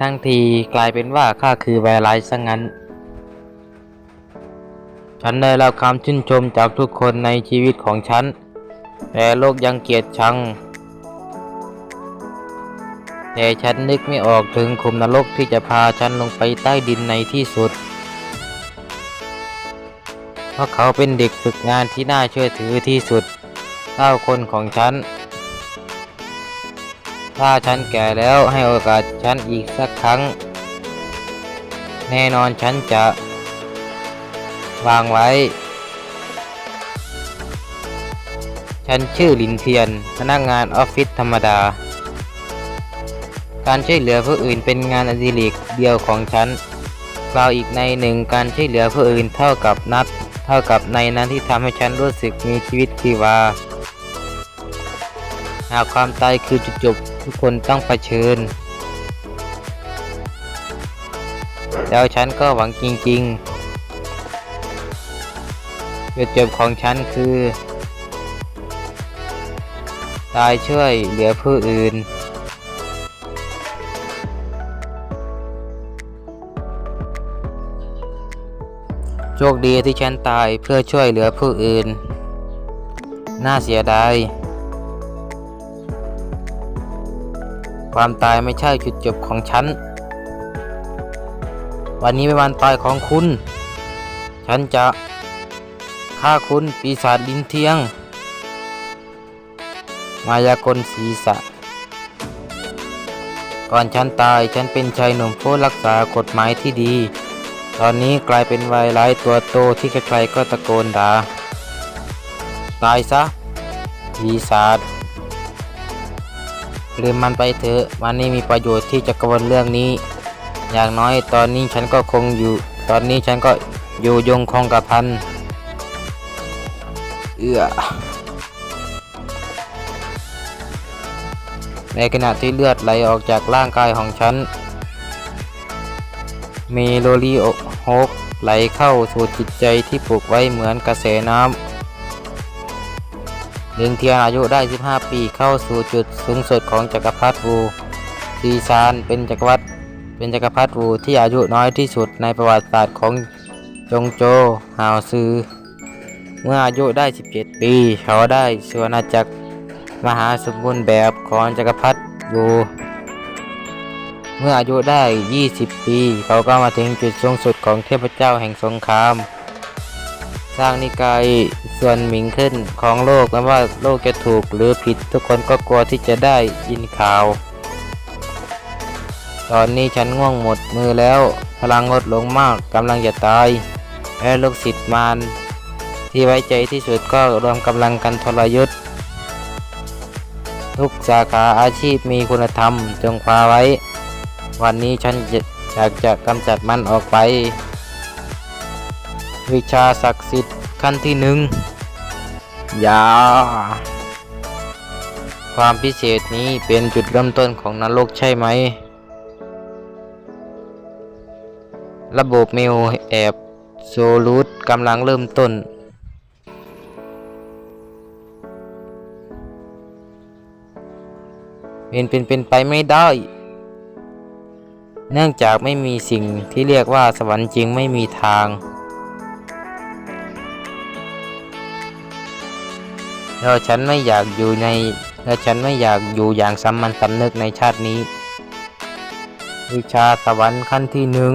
ทั้งทีกลายเป็นว่าข้าคือไวรัสซะงั้น ฉันได้รับคำชื่นชมจากทุกคนในชีวิตของฉัน แต่โลกยังเกลียดชัง แต่ฉันนึกไม่ออกถึงขุมนรกที่จะพาฉันลงไปใต้ดินในที่สุด เพราะเขาเป็นเด็กฝึกงานที่น่าเชื่อถือที่สุดเท่าคนของฉัน ถ้าฉันแก่แล้วให้โอกาสฉันอีกสักครั้ง แน่นอนฉันจะ วางไว้ ฉันชื่อลินเทียน พนักงานออฟฟิศธรรมดา การช่วยเหลือผู้อื่นเป็นงานอดิเรกเดียวของฉันกล่าวอีกในหนึ่งการช่วยเหลือผู้อื่นเท่ากับนัด เท่ากับในนั้นที่ทำให้ฉันรู้สึกมีชีวิตชีวาหากความตายคือจุดจบ ทุกคนต้องเผชิญ แล้วฉันก็หวังจริงๆจุดจบของฉันคือ ตายช่วยเหลือผู้อื่นโชคดีที่ฉันตายเพื่อช่วยเหลือผู้อื่น น่าเสียดาย ความตายไม่ใช่จุดจบของฉัน วันนี้เป็นวันตายของคุณ ฉันจะฆ่าคุณปีศาจลินเทียง มายากลศีรษะ ก่อนฉันตายฉันเป็นชายหนุ่มผู้รักษากฎหมายที่ดี ตอนนี้กลายเป็นวายร้ายตัวโตที่ใครๆก็ตะโกนด่าตายซะปีศาจ ลืมมันไปเถอะมันไม่มีประโยชน์ที่จะกังวลเรื่องนี้ อย่างน้อยตอนนี้ฉันก็คงอยู่ ตอนนี้ฉันก็อยู่ยงคงกับพันเอื้อในขณะที่เลือดไหลออกจากร่างกายของฉัน มีโลลีโอโฮกไหลเข้าสู่จิตใจที่ปลูกไว้เหมือนกระแสน้ำ ลิงเทียนอายุได้ 15 ปีเข้าสู่จุดสูงสุดของจักรพรรดิวูซีซานเป็นจักรวรรดิเป็นจักรพรรดิวูที่อายุน้อยที่สุดในประวัติศาสตร์ของจงโจฮาวซือ เมื่ออายุได้ 17 ปี เขาได้สวนาจักรมหาสมบูรณ์แบบของจักรพรรดิวูเมื่ออายุได้ 20 ปี เขาก็มาถึงจุดสูงสุดของเทพเจ้าแห่งสงคราม สร้างนิกายส่วนหมิงขึ้นของโลกไม่ว่าโลกจะถูกหรือผิดทุกคนก็กลัวที่จะได้ยินข่าว ตอนนี้ฉันง่วงหมดมือแล้ว พลังลดลงมากกำลังจะตาย และลูกศิษย์มารที่ไว้ใจที่สุดก็รวมกำลังกันทรยศทุกสาขาอาชีพมีคุณธรรมจงคว้าไว้ วันนี้ฉันอยากจะกำจัดมันออกไป วิชาศักดิ์สิทธิ์ขั้นที่หนึ่งยา ความพิเศษนี้เป็นจุดเริ่มต้นของนรกใช่ไหม ระบบเมลแอบโซลูดกำลังเริ่มต้น เป็นเป็นเป็นไปไม่ได้ เนื่องจากไม่มีสิ่งที่เรียกว่าสวรรค์จริงไม่มีทาง แล้วฉันไม่อยากอยู่ในแล้วฉันไม่อยากอยู่อย่างสามัญสำนึกในชาตินี้ วิชาสวรรค์ขั้นที่หนึ่ง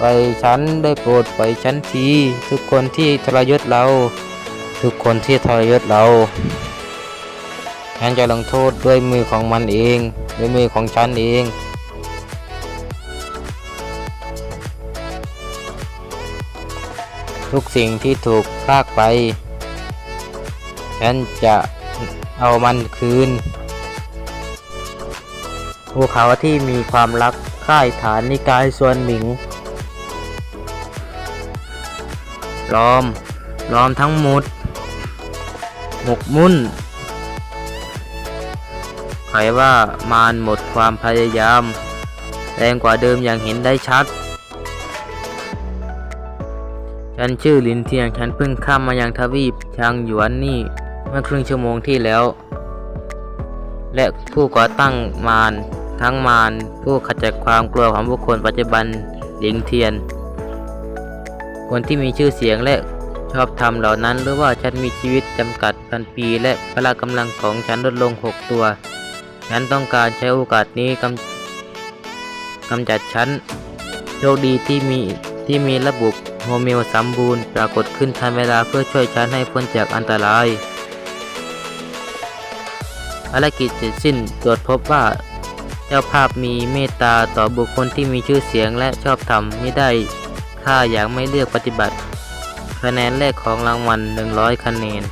ปล่อยฉันได้โปรดปล่อยฉันทีทุกคนที่ทรยศเรา ทุกคนที่ทรยศเราฉันจะลงโทษด้วยมือของมันเอง ด้วยมือของฉันเอง ทุกสิ่งที่ถูกพากไป ฉันจะเอามันคืน ภูเขาที่มีความรักค่ายฐานนิกายส่วนหมิง ล้อม ล้อมทั้งหมด หมกมุ่นใครว่ามารหมดความพยายาม แรงกว่าเดิมอย่างเห็นได้ชัด ฉันชื่อลินเทียง ฉันเพิ่งข้ามมายังทวีปชางหยวนนี่เมื่อครึ่งชั่วโมงที่แล้ว และผู้ก่อตั้งมารทั้งมารผู้ขจัดความกลัวของบุคคลปัจจุบันหลิงเทียน คนที่มีชื่อเสียงและชอบทำเหล่านั้นหรือว่าฉันมีชีวิตจำกัดพันปีและพละกำลังของฉันลดลง6ตัว ฉันต้องการใช้โอกาสนี้กำกำจัดฉันโชคดีที่มี ที่มีระบบโฮเมโอสมบูรณ์ปรากฏขึ้นทันเวลาเพื่อช่วยฉันให้พ้นจากอันตรายภารกิจเสร็จสิ้นตรวจพบว่า เจ้าภาพมีเมตตาต่อบุคคลที่มีชื่อเสียงและชอบธรรมไม่ได้ค่าอย่างไม่เลือกปฏิบัติ คะแนนแรกของรางวัล 100 คะแนน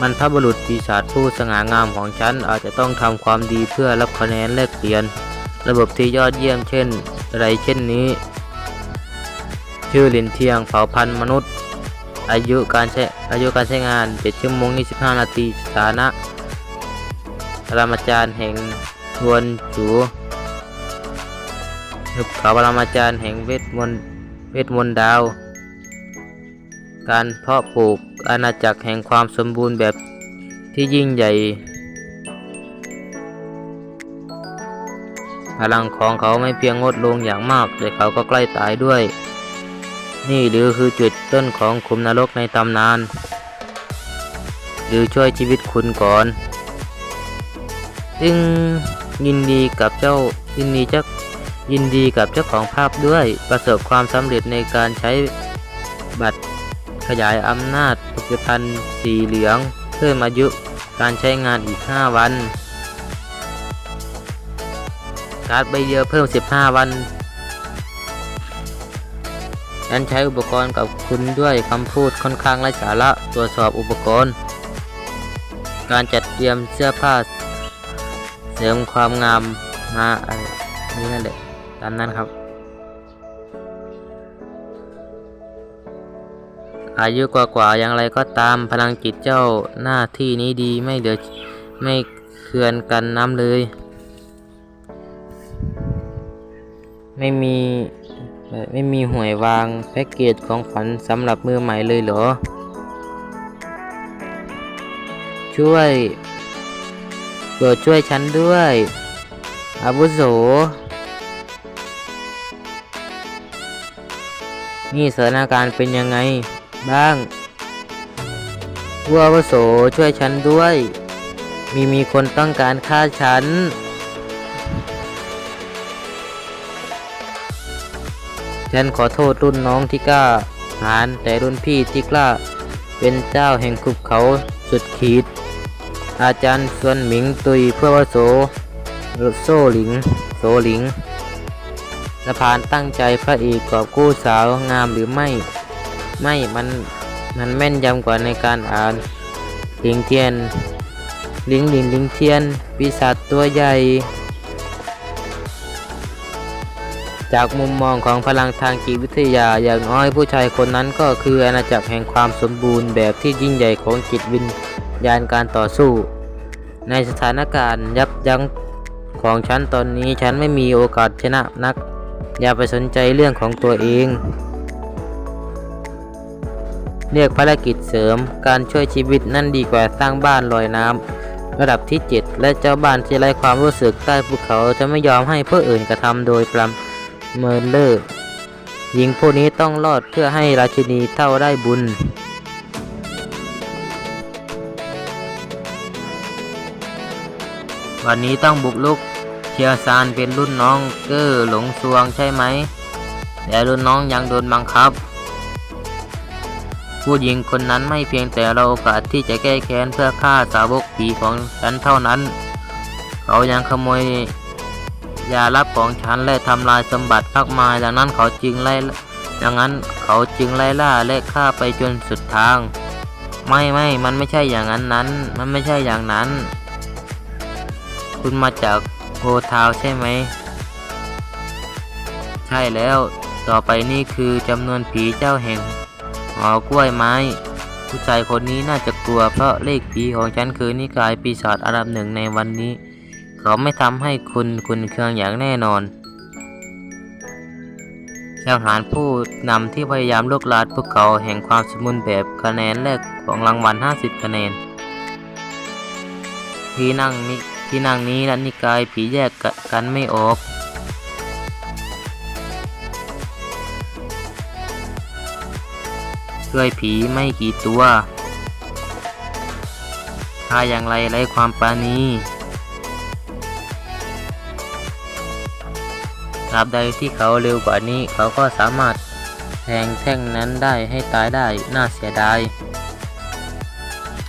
มันพบุรุษปีศาจผู้สง่างามของฉันอาจจะต้องทำความดีเพื่อรับคะแนนแลกเปลี่ยน ระบบที่ยอดเยี่ยมเช่น ไรเช่นนี้ ชื่อหลินเทียงเผ่าพันธุ์มนุษย์ อายุการใช้อายุการใช้งาน7ชั่วโมง25 นาทีสถานะปรมาจารย์แห่งทวนจูหุบเขาปรมาจารย์แห่งเวทมนต์เวทมนต์ดาว การเพาะปลูกอาณาจักรแห่งความสมบูรณ์แบบที่ยิ่งใหญ่ พลังของเขาไม่เพียงงดลงอย่างมาก แต่เขาก็ใกล้ตายด้วย นี่หรือคือจุดต้นของขุมนรกในตำนาน หรือช่วยชีวิตคุณก่อนจึงยินดีกับเจ้ายินดีเจ้ายินดีกับเจ้าของภาพด้วยประสบความสำเร็จในการใช้บัตรขยายอำนาจผลิตภัณฑ์สีเหลือง เพิ่มอายุการใช้งานอีก 5 วัน การ์ดใบเดียวเพิ่ม 15 วันฉันใช้อุปกรณ์กับคุณด้วยคำพูดค่อนข้างไร้สาระตรวจสอบอุปกรณ์ การจัดเตรียมเสื้อผ้า เสริมความงามมาอะไรนี่นั่นแหละตามนั้นครับ อายุกว่าๆอย่างไรก็ตามพลังจิตเจ้าหน้าที่นี้ดีไม่เดือดไม่เคือนกันน้ำเลย ไม่มีไม่มีหวยวางแพ็กเกจของขวัญสำหรับมือใหม่เลยเหรอ ช่วยโปรดช่วยฉันด้วยอาวุโส นี่สถานการณ์เป็นยังไงบ้างผู้อาวุโสช่วยฉันด้วย มีมีคนต้องการฆ่าฉัน ฉันขอโทษรุ่นน้องที่กล้าหาญแต่รุ่นพี่ที่กล้า เป็นเจ้าแห่งขุบเขาสุดขีด อาจารย์ส่วนหมิงตุยเพื่อวโสโซหลิง โสหลิงสะพานตั้งใจพระเอกกอบกู้สาวงามหรือไม่ ไม่มันมันแม่นยำกว่าในการอ่านหลิงเทียนหลิงหลิงหลิงเทียนปีศาจตัวใหญ่ จากมุมมองของพลังทางจิตวิทยาอย่างน้อยผู้ชายคนนั้นก็คืออาณาจักรแห่งความสมบูรณ์แบบที่ยิ่งใหญ่ของจิตวิญญาณการต่อสู้ ในสถานการณ์ยับยั้งของฉันตอนนี้ฉันไม่มีโอกาสชนะนัก อย่าไปสนใจเรื่องของตัวเอง เรียกภารกิจเสริมการช่วยชีวิตนั่นดีกว่าสร้างบ้านลอยน้ำระดับที่ 7 และเจ้าบ้านที่ไร้ความรู้สึกใต้ภูเขาจะไม่ยอมให้ผู้อื่นกระทำโดยประ เมินเลิกหญิงผู้นี้ต้องรอดเพื่อให้ราชินีเท่าได้บุญ วันนี้ต้องบุกลุกเชียซานเป็นรุ่นน้องเกอร์หลงซวงใช่ไหม แต่รุ่นน้องยังโดนบังคับ ผู้หญิงคนนั้นไม่เพียงแต่เราโอกาสที่จะแก้แค้นเพื่อฆ่าสาวกผีของฉันเท่านั้น เขายังขโมย ยาลับของฉันและทำลายสมบัติมากมายดังนั้นเขาจึงไล่ดังนั้นเขาจึงไล่ล่าและฆ่าไปจนสุดทาง ไม่ไม่มันไม่ใช่อย่างนั้นนั้น มันไม่ใช่อย่างนั้น คุณมาจากโฮทาวใช่ไหม ใช่แล้วต่อไปนี่คือจำนวนผีเจ้าแห่งหอกล้วยไม้ ผู้ชายคนนี้น่าจะกลัวเพราะเลขผีของฉันคือนิกายปีศาจอันดับหนึ่งในวันนี้ เขาไม่ทำให้คุณคุณเคืองอย่างแน่นอนสังหารผู้นำที่พยายามลุกลานภูเขาแห่งความสมบูรณ์แบบคะแนนแรกของรางวัล 50 คะแนนผที่นั่งนี้ที่นั่งนี้และนิกายผีแยกก,กันไม่ออกช่วยผีไม่กี่ตัวถ้าอย่างไรไร้ความปาณี บใดที่เขาเร็วกว่านี้เขาก็สามารถแทงแท่งนั้นได้ให้ตายได้น่าเสียดาย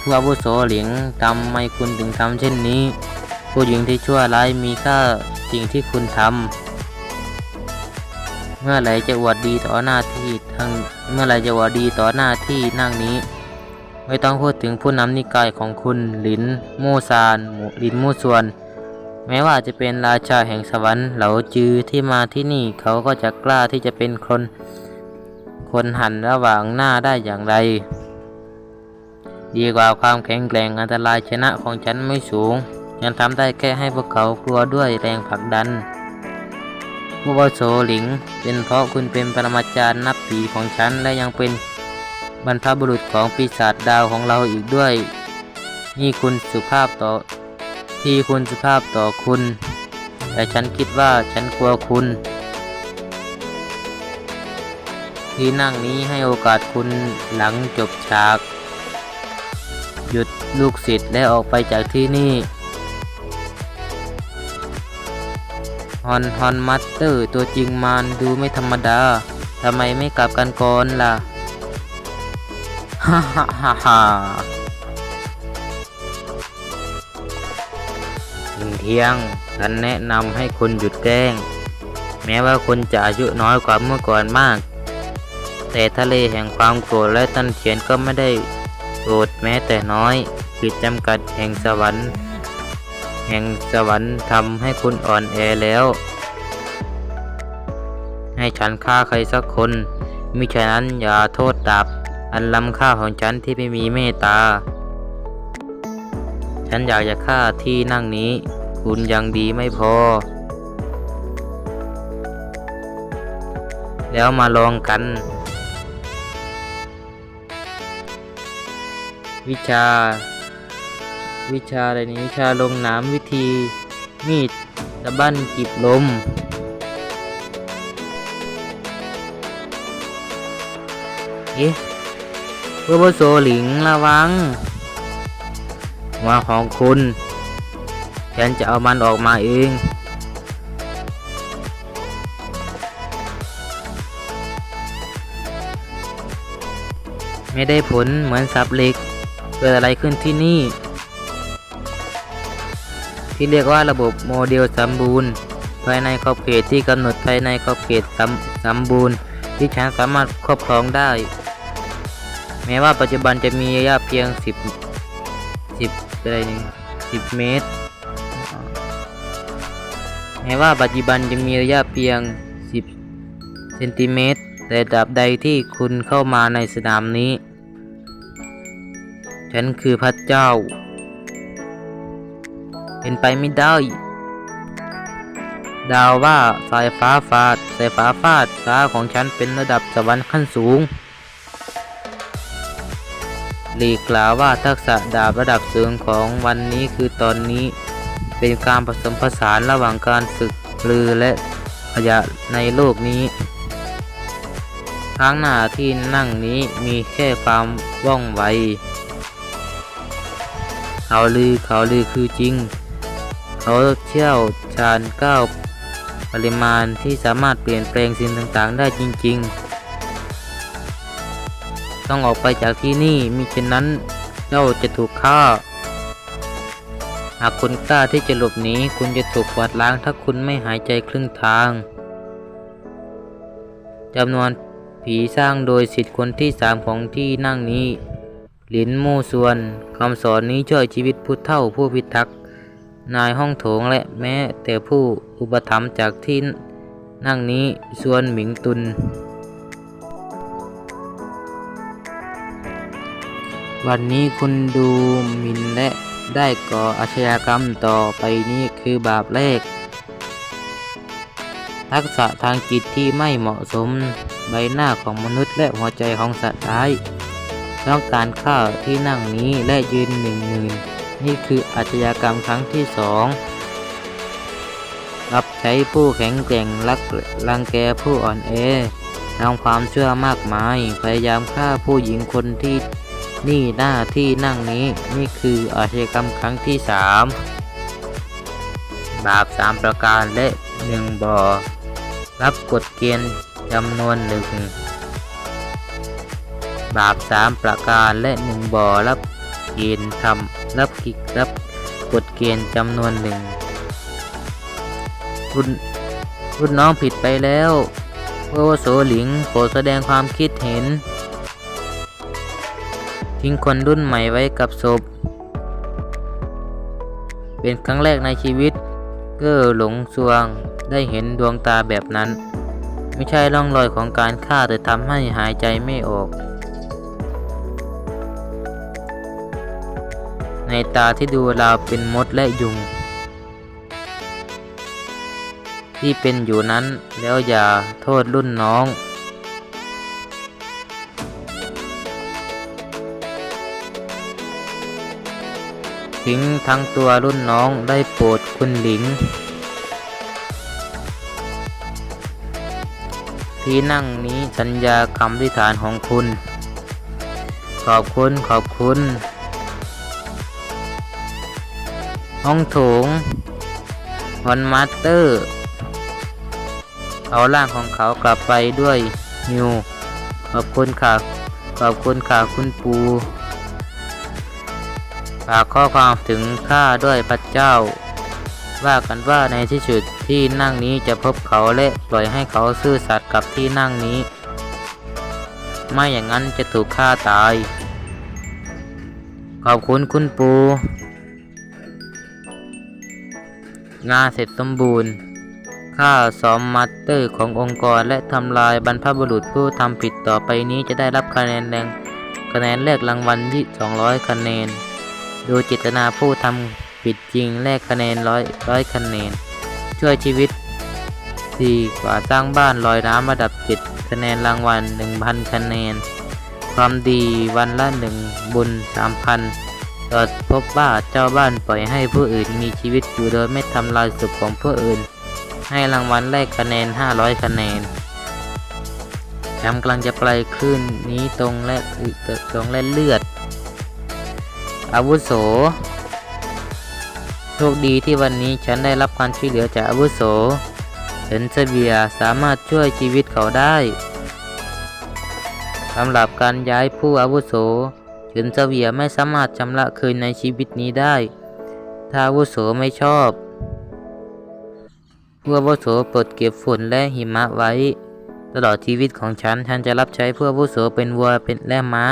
ผู้อาวุโสหลิงทำไมคุณถึงทำเช่นนี้ ผู้หญิงที่ชั่วร้ายมีค่าสิ่งที่คุณทำเมื่อไรจะอวดดีต่อหน้าที่ทั้งเมื่อไรจะอวดดีต่อหน้าที่นั่งนี้ ไม่ต้องพูดถึงผู้นำนิกายของคุณหลินมู่ซานหลินมู่ส่วน แม้ว่าจะเป็นราชาแห่งสวรรค์เหลาจือที่มาที่นี่เขาก็จะกล้าที่จะเป็นคน คนหันระหว่างหน้าได้อย่างไร ดีกว่าความแข็งแกร่งอันตรายชนะของฉันไม่สูงยังทำได้แค่ให้พวกเขากลัวด้วยแรงผลักดันผู้วโสหลิง เป็นเพราะคุณเป็นปรมาจารย์นับปีของฉันและยังเป็นบรรพบุรุษของปีศาจดาวของเราอีกด้วย นี่คุณสุภาพต่อ ที่คุณสุภาพต่อคุณ แต่ฉันคิดว่าฉันกลัวคุณ ที่นั่งนี้ให้โอกาสคุณหลังจบฉาก หยุดลูกศิษย์และออกไปจากที่นี่ฮอนฮอนมัตเตอร์ตัวจริงมันดูไม่ธรรมดา ทำไมไม่กลับกันก่อนล่ะ ฮ่าฮ่าฮ่า อินเทียงฉันแนะนำให้คุณหยุดแกล้ง แม้ว่าคุณจะอายุน้อยกว่าเมื่อก่อนมาก แต่ทะเลแห่งความโกรธและตันเทียนก็ไม่ได้โกรธแม้แต่น้อยขีดจำกัดแห่งสวรรค์ แห่งสวรรค์ทำให้คุณอ่อนแอแล้ว ให้ฉันฆ่าใครสักคนมิฉะนั้นอย่าโทษดาบอันล้ำค่าของฉันที่ไม่มีเมตตา ฉันอยากจะฆ่าที่นั่งนี้ คุณยังดีไม่พอ แล้วมาลองกัน วิชา วิชาอะไรนี้วิชาลงน้ำวิธี มีดตะบั้นกีบลมเอ๊ะเพื่อโซหลิงระวังหัวของคุณ ฉันจะเอามันออกมาเอง ไม่ได้ผลเหมือนสับเหล็ก เกิดอะไรขึ้นที่นี่ ที่เรียกว่าระบบโมเดลสมบูรณ์ภายในขอบเขตที่กำหนดภายในขอบเขตสมสมบูรณ์ ที่ฉันสามารถครอบครองได้ แม้ว่าปัจจุบันจะมีระยะเพียง 10 10อะไรนี่10 เมตร ม้ว่าปัจจุบันจะมีระยะเพียง 10 เซนติเมตร แต่ตราบใดที่คุณเข้ามาในสนามนี้ ฉันคือพระเจ้า เป็นไปไม่ได้ ดาวว่าสายฟ้าฟาดสายฟ้าฟาดฟ้าของฉันเป็นระดับสวรรค์ขั้นสูงหลีกล่าวว่าทักษะดาบระดับสูงของวันนี้คือตอนนี้ เป็นการผสมผสานระหว่างการฝึกลือและขยะในโลกนี้ข้างหน้าที่นั่งนี้มีแค่ความว่องไวเขาลือเขาลือคือจริง เขาเชี่ยวชาญก้าวปริมาณที่สามารถเปลี่ยนแปลงสิ่งต่างๆ ได้จริง ๆ ต้องออกไปจากที่นี่มิฉะนั้นเจ้าจะถูกฆ่า หากคุณกล้าที่จะหลบหนีคุณจะถูกกวาดล้างถ้าคุณไม่หายใจครึ่งทางจำนวนผีสร้างโดยสิทธิ์คนที่สามของที่นั่งนี้ หลินมู่ส่วนคำสอนนี้ช่วยชีวิตผู้เฒ่าผู้พิทักษ์นายห้องโถงและแม้แต่ผู้อุปถัมภ์จากที่นั่งนี้ส่วนหมิงตุน วันนี้คุณดูมินและ ได้ก่ออาชญากรรมต่อไปนี้คือบาปแรก ทักษะทางจิตที่ไม่เหมาะสม ใบหน้าของมนุษย์และหัวใจของสัตว์ร้ายต้องการข้าวที่นั่งนี้และยืนหนึ่งหมื่นนี่คืออาชญากรรมครั้งที่สองรับใช้ผู้แข็งแกร่งลักรังแกผู้อ่อนแอทำความเชื่อมากมาย พยายามฆ่าผู้หญิงคนที่ นี่หน้าที่นั่งนี้นี่คืออาชญากรรมครั้งที่สามบาปสามประการและหนึ่งบ่อรับกฎเกณฑ์จำนวนหนึ่งบาปสามประการและหนึ่งบ่อรับเกณฑ์ทำรับกิจรับกฎเกณฑ์จำนวนหนึ่งรุ่นรุ่นน้องผิดไปแล้วโอโสหลิงโปรดแสดงความคิดเห็น ทิ้งคนรุ่นใหม่ไว้กับศพ เป็นครั้งแรกในชีวิตเก้อหลงสวงได้เห็นดวงตาแบบนั้น ไม่ใช่ร่องรอยของการฆ่าแต่ทำให้หายใจไม่ออก ในตาที่ดูราวเป็นมดและยุง ที่เป็นอยู่นั้นแล้วอย่าโทษรุ่นน้อง ทิ้งทั้งตัวรุ่นน้องได้โปรดคุณหลิง ที่นั่งนี้สัญญาคำที่ฐานของคุณ ขอบคุณขอบคุณ ห้องโถงฮอนมาสเตอร์ เอาร่างของเขากลับไปด้วยนิวขอบคุณค่ะ ขอบคุณค่ะคุณปู ฝากข้อความถึงข้าด้วยพระเจ้า ว่ากันว่าในที่สุดที่นั่งนี้จะพบเขาและปล่อยให้เขาซื่อสัตย์กับที่นั่งนี้ ไม่อย่างนั้นจะถูกฆ่าตาย ขอบคุณคุณปู งานเสร็จสมบูรณ์ข้าซ้อมมัตเตอร์ขององค์กรและทำลายบรรพบุรุษผู้ทำผิดต่อไปนี้จะได้รับคะแนนแรงคะแนนแรกรางวัลที่ 200 คะแนน ดูเจตนาผู้ทำผิดจริงแลกคะแนนร้อยร้อยคะแนน ช่วยชีวิตดีกว่าสร้างบ้านลอยน้ำระดับ7คะแนนรางวัล 1,000 คะแนน ความดีวันละหนึ่งบุญ 3,000ตรวจพบว่าเจ้าบ้านปล่อยให้ผู้อื่นมีชีวิตอยู่โดยไม่ทำลายสุขของผู้อื่น ให้รางวัลแรกคะแนน 500 คะแนนแถมป์กำลังจะไปคลื่นนี้ตรงและตรงและเลือด อาวุโส โชคดีที่วันนี้ฉันได้รับการช่วยเหลือจากอาวุโสเห็นเสเบียสามารถช่วยชีวิตเขาได้สำหรับการย้ายผู้อาวุโสเฉินเสเวียไม่สามารถชำระคืนในชีวิตนี้ได้ ถ้าอาวุโสไม่ชอบผู้อาวุโสปรดเก็บฝุ่นและหิมะไว้ ตลอดชีวิตของฉันฉันจะรับใช้ผู้อาวุโสเป็นวัวเป็นและม้า